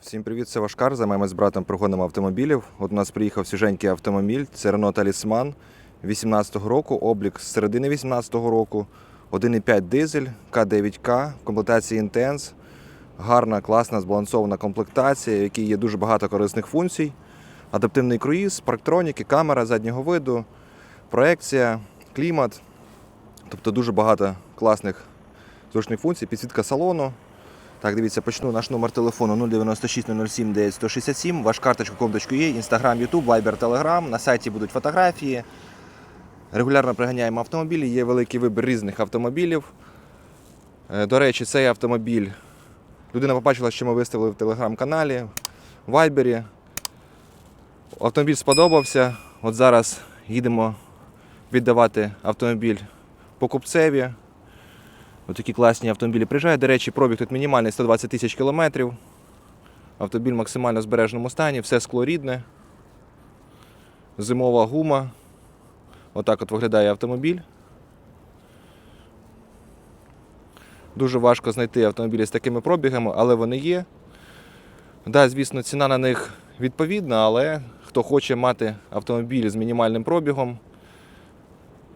Всім привіт, це Вашкар. Займаємось з братом пригоном автомобілів. От у нас приїхав свіженький автомобіль. Це Renault Talisman 18-го року, облік з середини 18-го року. 1,5 дизель, К9К, комплектація Intense. Гарна, класна, збалансована комплектація, в якій є дуже багато корисних функцій. Адаптивний круїз, парктроніки, камера заднього виду, проекція, клімат. Тобто дуже багато класних зручних функцій, підсвітка салону. Так, дивіться, почну наш номер телефону 096 007 9167, ваш карточка.com.ua, Instagram, YouTube, Viber, Telegram. На сайті будуть фотографії. Регулярно приганяємо автомобілі, є великий вибір різних автомобілів. Е, До речі, цей автомобіль людина побачила, що ми виставили в телеграм-каналі, в Вайбері. Автомобіль сподобався. От зараз їдемо віддавати автомобіль покупцеві. Ось такі класні автомобілі приїжджають. До речі, пробіг тут мінімальний 120 тисяч кілометрів. Автомобіль максимально в збереженому стані, все скло рідне. Зимова гума. Отак от виглядає автомобіль. Дуже важко знайти автомобілі з такими пробігами, але вони є. Да, звісно, ціна на них відповідна, але хто хоче мати автомобіль з мінімальним пробігом,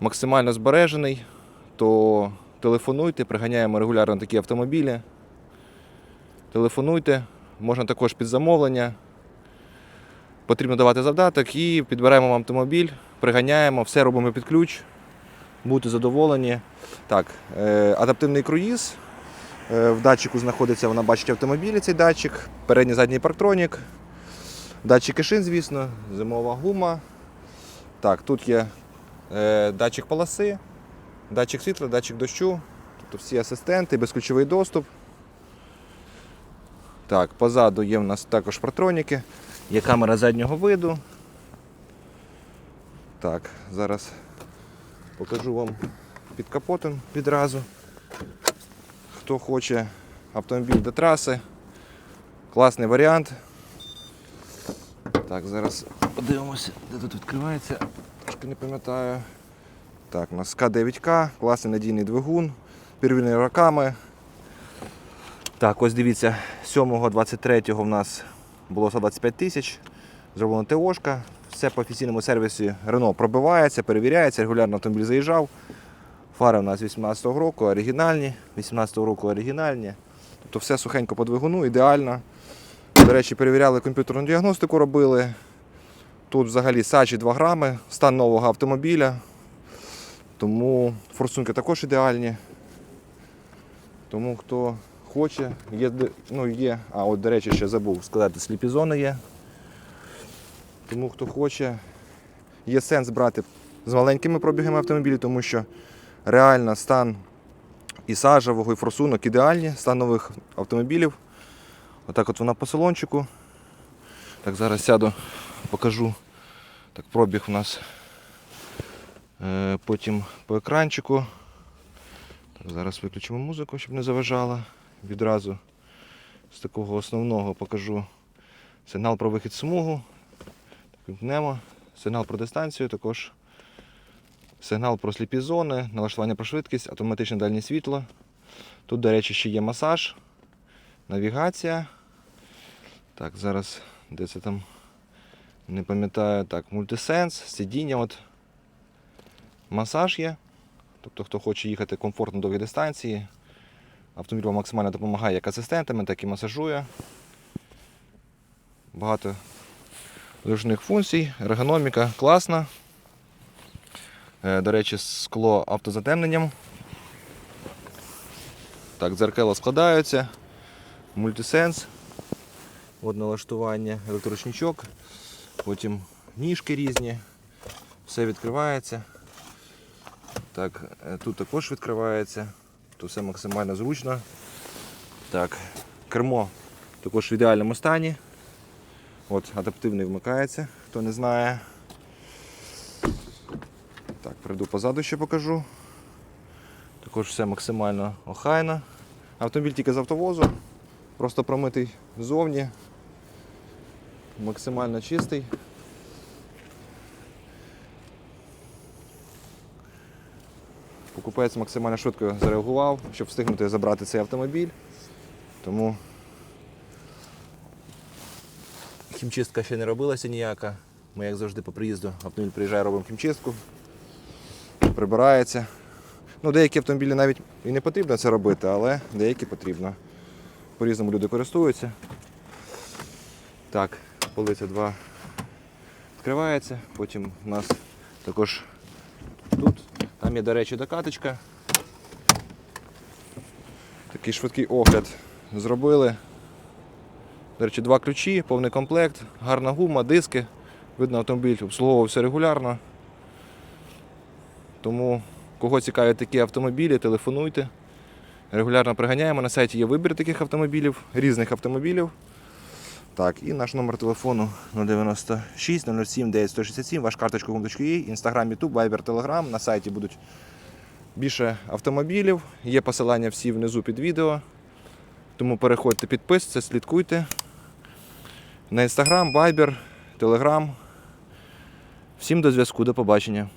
максимально збережений, то телефонуйте, приганяємо регулярно такі автомобілі. Телефонуйте, можна також під замовлення. Потрібно давати завдаток і підбираємо вам автомобіль, приганяємо, все робимо під ключ. Будьте задоволені. Так, е, адаптивний круїз. Е, в датчику знаходиться, вона бачить автомобілі, цей датчик, передній задній парктронік, датчики шин, звісно, зимова гума. Так, тут є е, датчик полоси, датчик світла, датчик дощу, тобто всі асистенти, безключовий доступ. Так, позаду є в нас також партроніки, є камера заднього виду. Так, зараз покажу вам під капотом відразу. Хто хоче автомобіль до траси, класний варіант. Так, зараз подивимося, де тут відкривається. Трошки не пам'ятаю. Так, у нас К9К, класний надійний двигун, первинними роками. Так, ось дивіться, 7-23 в нас було 125 тисяч, зроблено ТОшка. Все по офіційному сервісі Renault пробивається, перевіряється, регулярно автомобіль заїжджав. Фари у нас 18-го року оригінальні, 18-го року оригінальні. Тобто все сухенько по двигуну, ідеально. До речі, перевіряли комп'ютерну діагностику, робили. Тут взагалі сачі 2 грами, стан нового автомобіля. Тому форсунки також ідеальні. Тому хто хоче, є, ну, є. А от, до речі, ще забув сказати, сліпізони є. Тому хто хоче, є сенс брати з маленькими пробігами автомобілів, тому що реально стан і сажевого, і форсунок ідеальні, стан нових автомобілів. Отак от вона по салончику. Так, зараз сяду, покажу. Так, пробіг у нас потім по екранчику. Так, зараз виключимо музику, щоб не заважала. Відразу з такого основного покажу сигнал про вихід смугу. Вімкнемо. Сигнал про дистанцію, також сигнал про сліпі зони, налаштування про швидкість, автоматичне дальнє світло. Тут, до речі, ще є масаж, навігація. Так, зараз де це там? Не пам'ятаю. Так, мультисенс, сидіння. От. Масаж є. Тобто, хто хоче їхати комфортно довгі дистанції, автомобіль вам максимально допомагає як асистентами, так і масажує. Багато зручних функцій, ергономіка класна. Е, До речі, скло автозатемненням. Так, дзеркала складаються, мультисенс, от налаштування, електрочничок, потім ніжки різні, все відкривається. Так, е, тут також відкривається, тут все максимально зручно. Так, кермо також в ідеальному стані. От, адаптивний вмикається, хто не знає. Так, прийду позаду ще покажу. Також все максимально охайно. Автомобіль тільки з автовозу, просто промитий ззовні, максимально чистий. Покупець максимально швидко зареагував, щоб встигнути забрати цей автомобіль. Тому Хімчистка ще не робилася ніяка. Ми, як завжди, по приїзду автомобіль приїжджає, робимо хімчистку. Прибирається. Ну, деякі автомобілі навіть і не потрібно це робити, але деякі потрібно. По-різному люди користуються. Так, полиця 2 відкривається. Потім у нас також. Там є, до речі, докаточка. Такий швидкий огляд зробили. До речі, два ключі, повний комплект, гарна гума, диски. Видно, автомобіль обслуговувався регулярно. Тому, кого цікавлять такі автомобілі, телефонуйте. Регулярно приганяємо. На сайті є вибір таких автомобілів, різних автомобілів. Так, і наш номер телефону 096 007 9167, ваш карточка.com.ua, Інстаграм, Ютуб, Viber, Telegram. На сайті будуть більше автомобілів. Є посилання всі внизу під відео. Тому переходьте, підписуйтесь, слідкуйте. На Інстаграм, Viber, Telegram. Всім до зв'язку, до побачення.